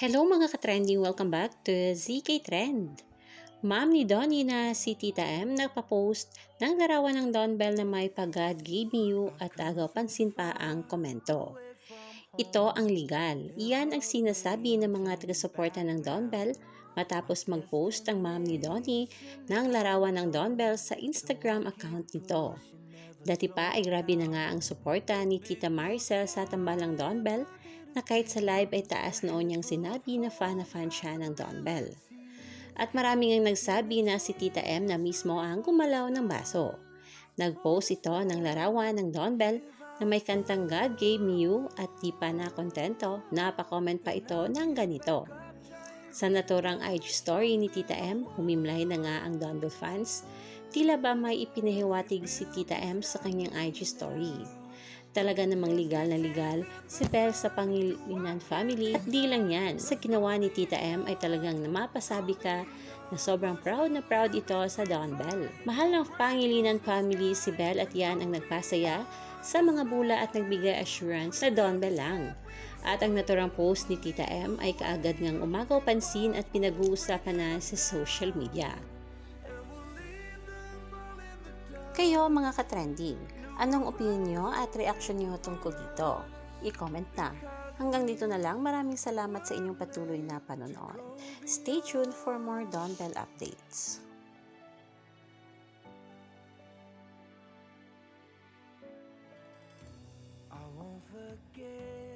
Hello mga ka-trending, welcome back to ZK Trend. Ma'am ni Donnie na si Tita M nagpa-post ng larawan ng Don Bell na may pag-God gave me you at agaw pansin pa ang komento. Ito ang legal. Iyan ang sinasabi ng mga taga-suporta ng Don Bell matapos mag-post ang ma'am ni Donnie ng larawan ng Don Bell sa Instagram account nito. Dati pa ay grabe na nga ang suporta ni Tita Maricel sa tambalang Don Bell na kahit sa live ay taas noon niyang sinabi na fan na fan siya ng Don Bell. At maraming ang nagsabi na si Tita M na mismo ang gumalaw ng baso. Nag-post ito ng larawan ng Don Bell na may kantang God Gave Me You at di pa na kontento, napakomment pa ito ng ganito. Sa naturang IG story ni Tita M, humimlay na nga ang Don Bell fans, tila ba may ipinahiwatig si Tita M sa kanyang IG story talaga namang legal na legal si Belle sa Pangilinan family at di lang yan. Sa ginawa ni Tita M ay talagang namapasabi ka na sobrang proud na proud ito sa Don Bell. Mahal ng Pangilinan family si Belle at yan ang nagpasaya sa mga bula at nagbigay assurance na Don Bell lang. At ang naturang post ni Tita M ay kaagad ngang umagaw pansin at pinag-uusapan na sa social media. Kayo mga ka-trending, anong opinion at reaction nyo tungkol dito? I-comment na. Hanggang dito na lang, maraming salamat sa inyong patuloy na panonood. Stay tuned for more Don Bell updates. I won't forget